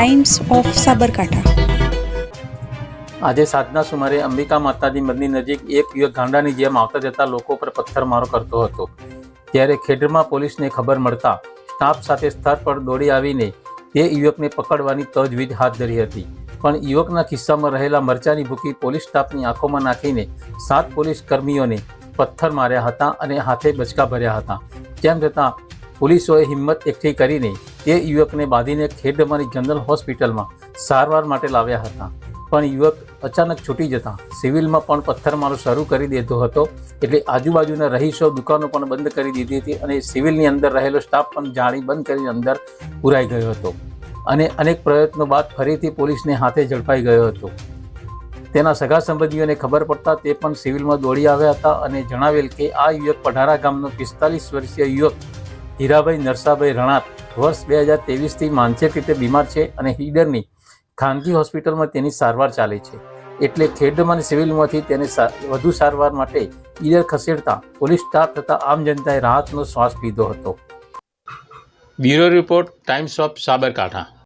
Times of Sabarkantha આજે સાંજના સુમારે અંબિકા માતાજી મંદિર નજીક એક યુવક ગાંડાની જેમ આવતા જતા લોકો પર પથ્થરમારો કરતો હતો. ત્યારે ખેડરમાં પોલીસને ખબર મળતા સ્ટાફ સાથે સ્થળ પર દોડી આવીને તે યુવકને પકડવાની તજવીજ હાથ ધરી હતી. પણ યુવકના ખિસ્સામાં રહેલા મરચાની ભૂકી પોલીસ સ્ટાફની આંખોમાં નાખીને સાત પોલીસ કર્મીઓને પથ્થર માર્યા હતા અને હાથે બચકા ભર્યા હતા. તેમ છતાં પોલીસોએ હિંમત એકઠી કરીને તે યુવકને બાંધીને ખેડમાની જનરલ હોસ્પિટલમાં સારવાર માટે લાવ્યા હતા. પણ યુવક અચાનક છૂટી જતા સિવિલમાં પણ પથ્થરમારો શરૂ કરી દીધો હતો. એટલે આજુબાજુના રહીશો દુકાનો પણ બંધ કરી દીધી હતી અને સિવિલની અંદર રહેલો સ્ટાફ પણ જાળી બંધ કરીને અંદર પુરાઈ ગયો હતો. અને અનેક પ્રયત્નો બાદ ફરીથી પોલીસને હાથે ઝડપાઈ ગયો હતો. તેના સગા સંબંધીઓને ખબર પડતા તે પણ સિવિલમાં દોડી આવ્યા હતા અને જણાવેલ કે આ યુવક પઢારા ગામનો પિસ્તાલીસ વર્ષીય યુવક હીરાભાઈ નરસાભાઈ રણાત વર્ષ બે હજાર તેવીસથી માનસિક રીતે બીમાર છે અને હીડરની ખાનગી હોસ્પિટલમાં તેની સારવાર ચાલે છે. એટલે ખેડમાની સિવિલમાંથી તેને વધુ સારવાર માટે ઈડર ખસેડતા પોલીસ સ્ટાફ તથા આમ જનતાએ રાહતનો શ્વાસ લીધો હતો. Bureau report, times of Sabarkantha.